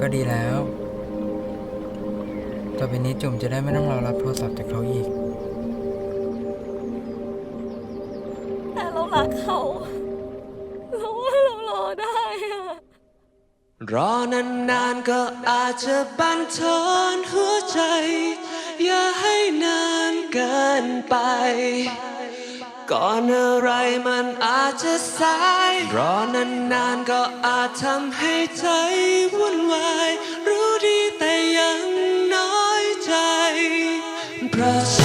ก็ดีแล้ว ต่อไปนี้จุ่มจะได้ไม่ต้องรอรับโทรศัพท์จากเขาอีก แต่เรารักเขาเราว่าเรารอได้อะรอนานๆก็อาจจะบันทอนหัวใจ อย่าให้นานเกินไป ก่อนอะไรมันอาจจะสาย รอนานๆก็อาจทำให้ใจวุ่นวาย รู้ดีแต่ยังน้อยใจเพราะ